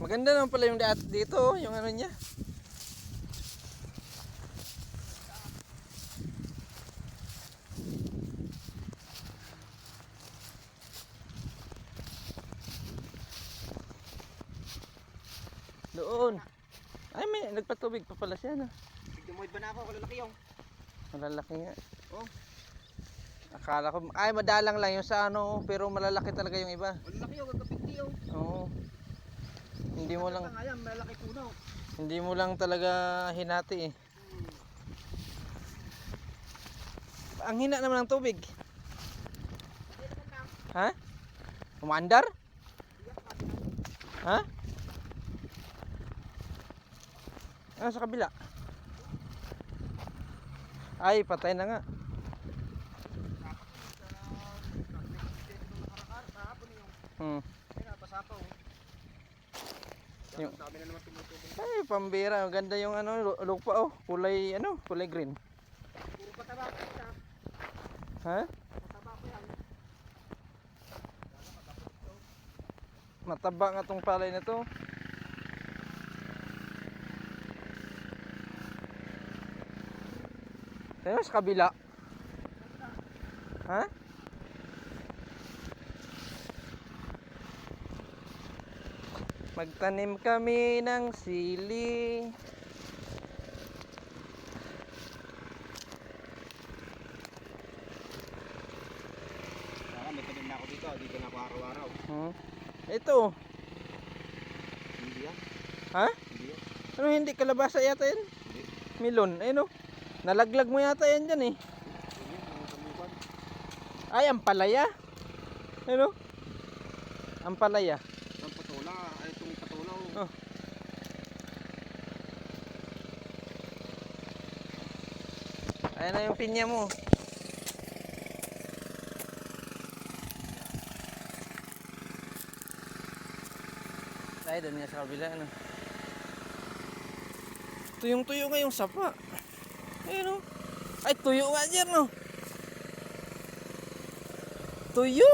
Maganda naman pala yung daat dito, yung ano niya. Doon. Ay, may nagpatubig pa pala siya, no? Tigdumoid ba na ako? Kalalaki yung. Malalaki nga. Oh. Akala ko, ay madalang lang yung sa ano, pero malalaki talaga yung iba. Malalaki yung. Gagapit yung. Oo. Hindi mo lang, Nga yan, malalaki puno. hindi mo lang talaga hinati eh. Ang hina naman ng tubig. Ha? Umandar? Ha? Ah, sa kabila. Ay, patay na nga. Hmm. Yung-. Ay, pambira. Ganda yung ano, lu- lupa oh. Kulay, ano, kulay green. Puro pataba ko siya. Ha? Pataba ko yan. Mataba nga tong palay na to. Ayun, sa kabila. Ha? Magtanim kami ng sili. Saka may tanim na ako dito. Dito na ako araw-araw. Hmm? Ito. Hindi yan. Ha? Hindi yan. Ano hindi kalabasa yata yan? Hindi. Milon. Ayun oh. Nalaglag mo yata yan dyan eh. Ay, ang palaya. Ano? Ang palaya. Ang patola. Ay, itong patola. oh. Oh. Ayan na yung pinya mo. Tayo doon nga sa kabila. Ano? Tuyong-tuyo nga yung sapa. Ayun oh. Ay, tuyo nga dyan no. Tuyo.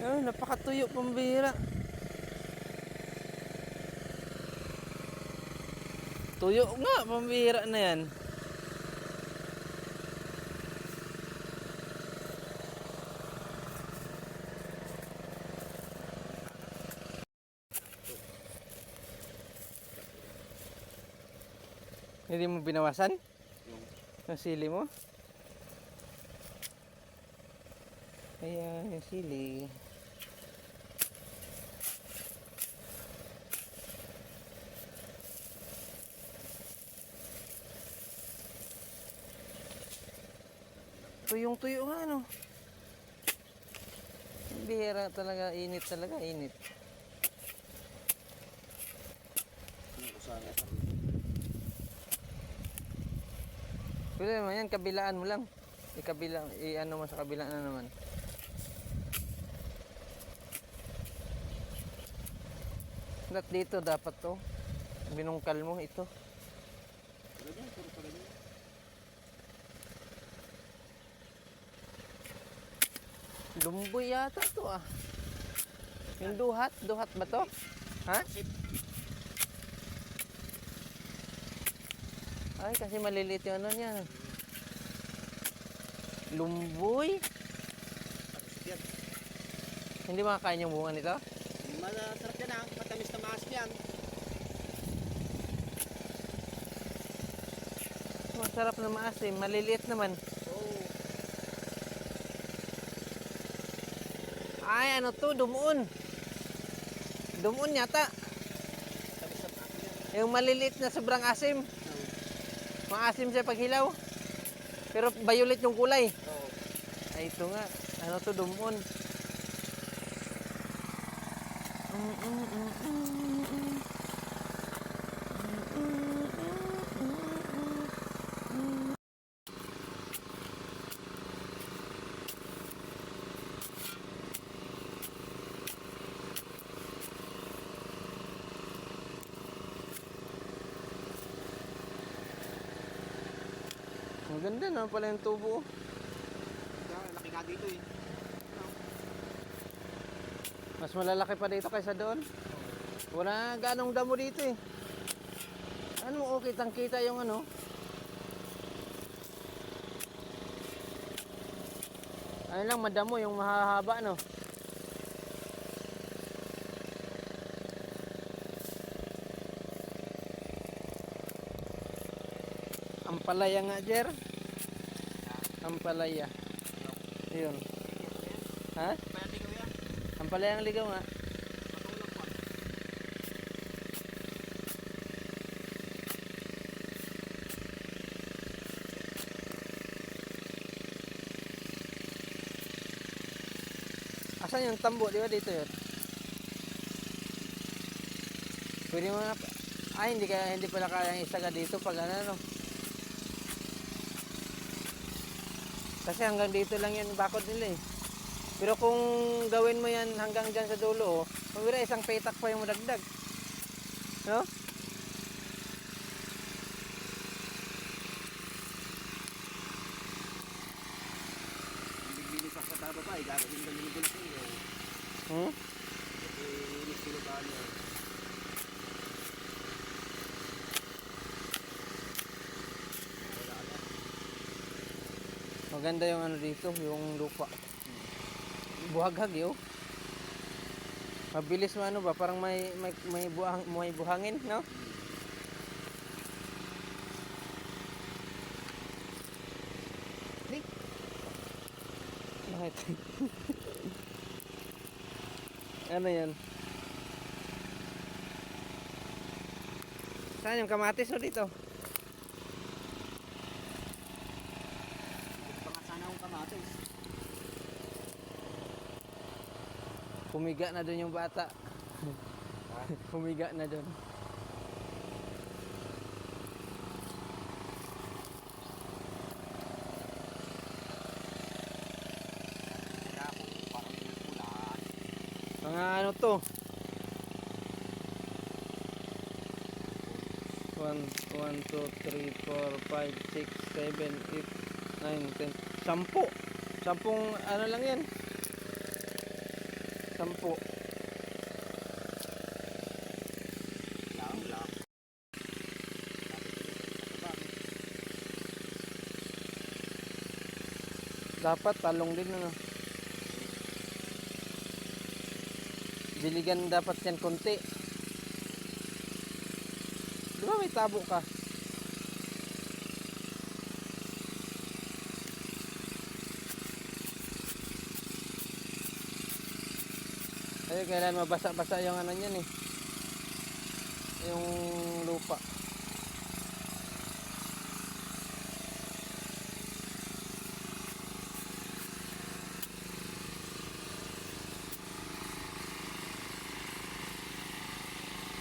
Ay, napakatuyo pambira. Tuyo nga, pambira na yan. Hindi mo binawasan? Yung Yung sili mo? Ayan, yung sili. Tuyong tuyo nga ano. Bihira talaga, init talaga, init. yung kusana. Pwede naman yan, kabilaan mo lang. Ikabila, i-ano mo sa kabilaan na naman. Dapat dito dapat to. Binungkal mo ito. Lumboy yata to ah. Yung duhat, duhat ba to? Ha? Ay, kasi maliliit yung ano niya. Lumboy? Hindi makakain yung bunga nito? Masarap yan ah. Matamis na maas yan. Masarap na maasim, maliliit naman. Oo. Ay, ano to, dumuon. Dumuon yata. Maas. Yung maliliit na sobrang asim. Maasim siya pag hilaw. Pero violet yung kulay. Oo. Ay, ito nga. Ano to, dumuon. Mm, ganda naman pala yung tubo. Kaya laki nga dito eh. Mas malalaki pa dito kaysa doon. Wala ganong damo dito eh. Ano, oh, kitang kita yung ano. Ano lang, madamo yung mahahaba, no? Ampalaya nga, Jer. Ampalaya. Yun. Ha? Ampalaya ang ligaw nga. Asan yung tambo? Di ba dito yun? Pwede mo na... Ay, hindi, kaya, hindi pala kayang isaga dito pag ano, no? Kasi hanggang dito lang yan bakod nila eh. Pero kung gawin mo yan hanggang dyan sa dulo, oh, isang petak pa yung madagdag. No? Hindi bilis ako sa baba eh. Gagawin ko yung gulo ko eh. Hmm? Eh, inis ko ba niya. Wala na. Maganda yung ano dito, yung lupa. Buhaghag yun. Mabilis mo ano ba, parang may may may, buhang, may buhangin, no? Bakit? ano yan? Saan yung kamatis mo dito? Gusto nga sana akong kamatis. Pumiga na doon yung bata. Pumiga na doon. Mga ano to? 1, 1, 2, 3, 4, 5, 6, 7, 8, 9, 10. Sampu. Sampung ano lang yan. Sampu. Dapat talong din ano. Diligan dapat yan konti. Di may tabo ka? Ay, kailan mabasa-basa yung ano niyan eh. Yung lupa.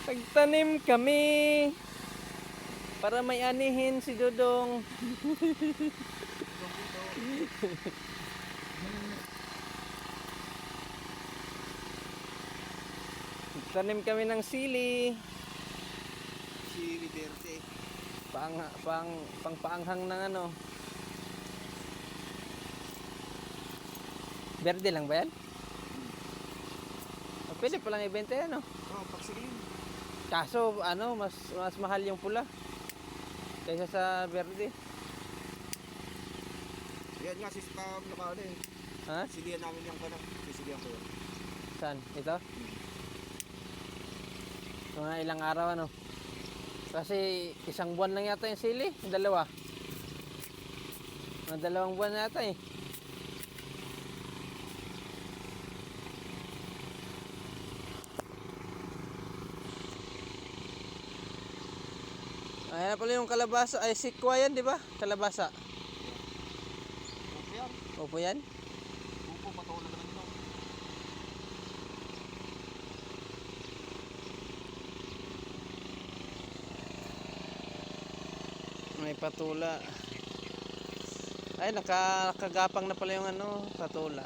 Pagtanim kami para may anihin si Dudong. Tanim kami ng sili, Si Liberte. pang pang pang paanghang ng ano. Berde lang ba yan? Ah, Pwede palang ibenta yan, no? Oh, pagsigilin. Kaso, ano, mas mas mahal yung pula. Kaysa sa verde. Yan nga, sis pa nakala eh. Ha? Silihan namin yung kana. Sisilihan ko yun. Saan? Ito? Mga ilang araw, ano? Kasi isang buwan lang yata yung sili. Yung dalawa. Mga dalawang buwan yata eh. Ayan pala yung kalabasa. Ay, sikwa yan, di ba? Kalabasa. Opo yan. Opo yan. Opo, patulan naman ito. May patula. Ay, naka, nakagapang na pala yung ano, patula.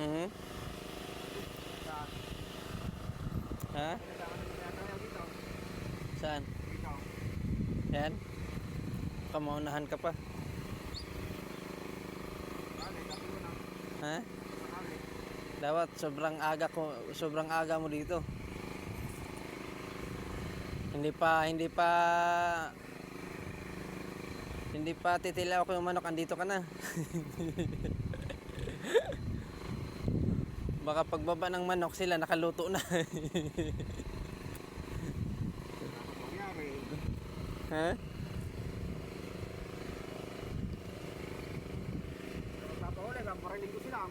Hmm? Ha? Saan? Yan? Kamaunahan ka pa. Ha? Dapat sobrang aga ko, sobrang aga mo dito. Hindi pa, hindi pa hindi pa titilaw ko yung manok, andito ka na. Baka pagbaba ng manok sila nakaluto na. Ha? Papahuli, pamparinig ko sila.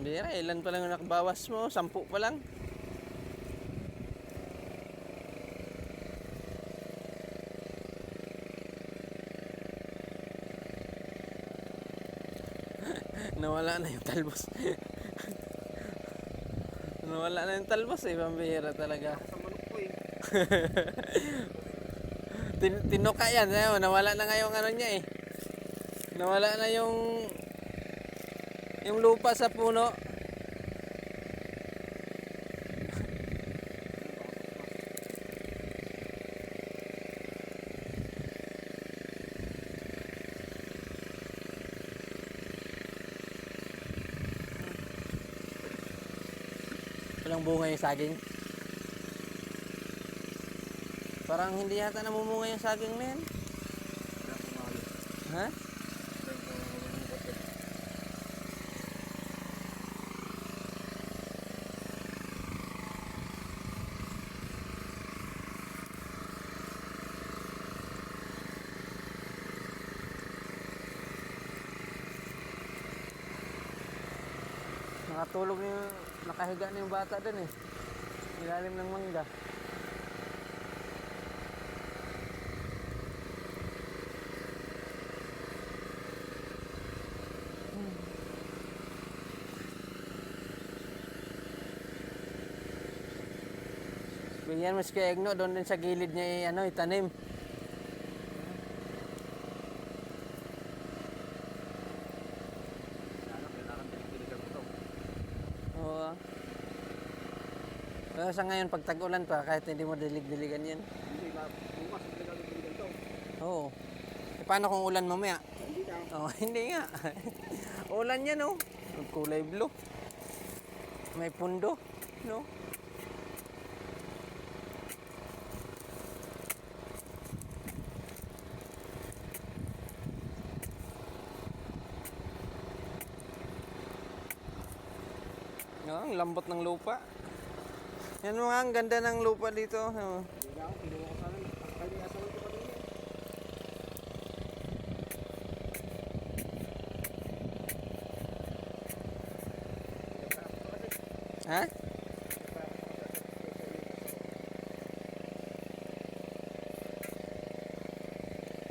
Bira, ilan pa lang yung nakabawas mo? Sampu pa lang. Nawala na yung talbos. Nawala na yung talbos eh, pambihira talaga. Sa manok ko eh. Tin tinuka yan, ayun, nawala na nga yung ano niya eh. Nawala na yung yung lupa sa puno. Walang bunga yung saging. Parang hindi yata namumunga yung saging na. Ha? Nakatulog na yung, nakahiga na yung bata dun eh. Ilalim ng mangga. Bigyan mo si Egno, doon din sa gilid niya eh, ano, itanim. Kaya kailangan pinipiligan ko to. Oo. ah. Pero sa ngayon, pag tag-ulan pa, kahit hindi mo dilig-diligan yan. Hindi ba, bukas pinipiligan to. Oo. E paano kung ulan mamaya? Hindi na. Oh, hindi nga. ulan yan, oh. Kulay blue. May pundo, no? No, ang lambot ng lupa. Yan mga ang ganda ng lupa dito. Oh. Ha?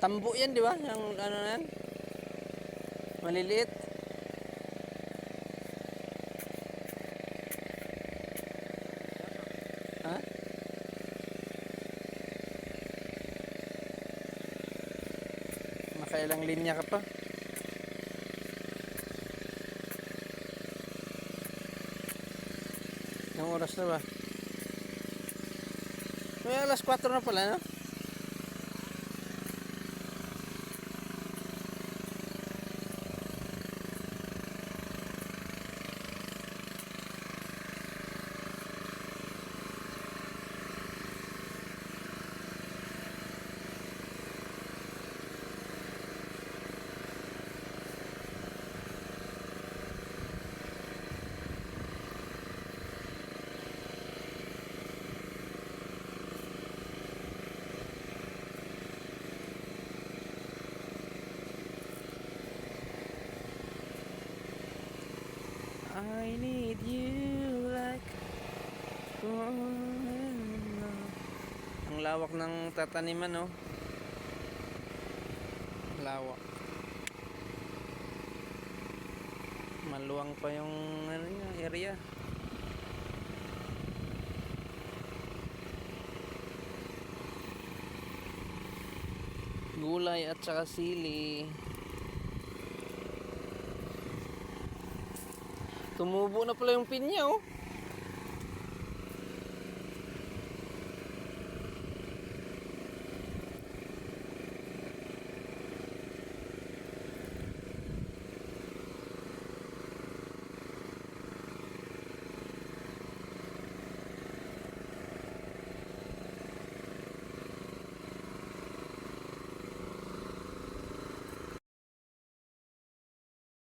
Tambo yan, di ba? Yung ano yan? Maliliit. Ha? Nakailang linya ka pa. Anong oras na ba? May alas 4 na pala, no? I need you like Ang lawak ng tataniman, no? Lawak. Maluwang pa yung ano area. Gulay at saka sili. Tumubo na pala yung pinya oh.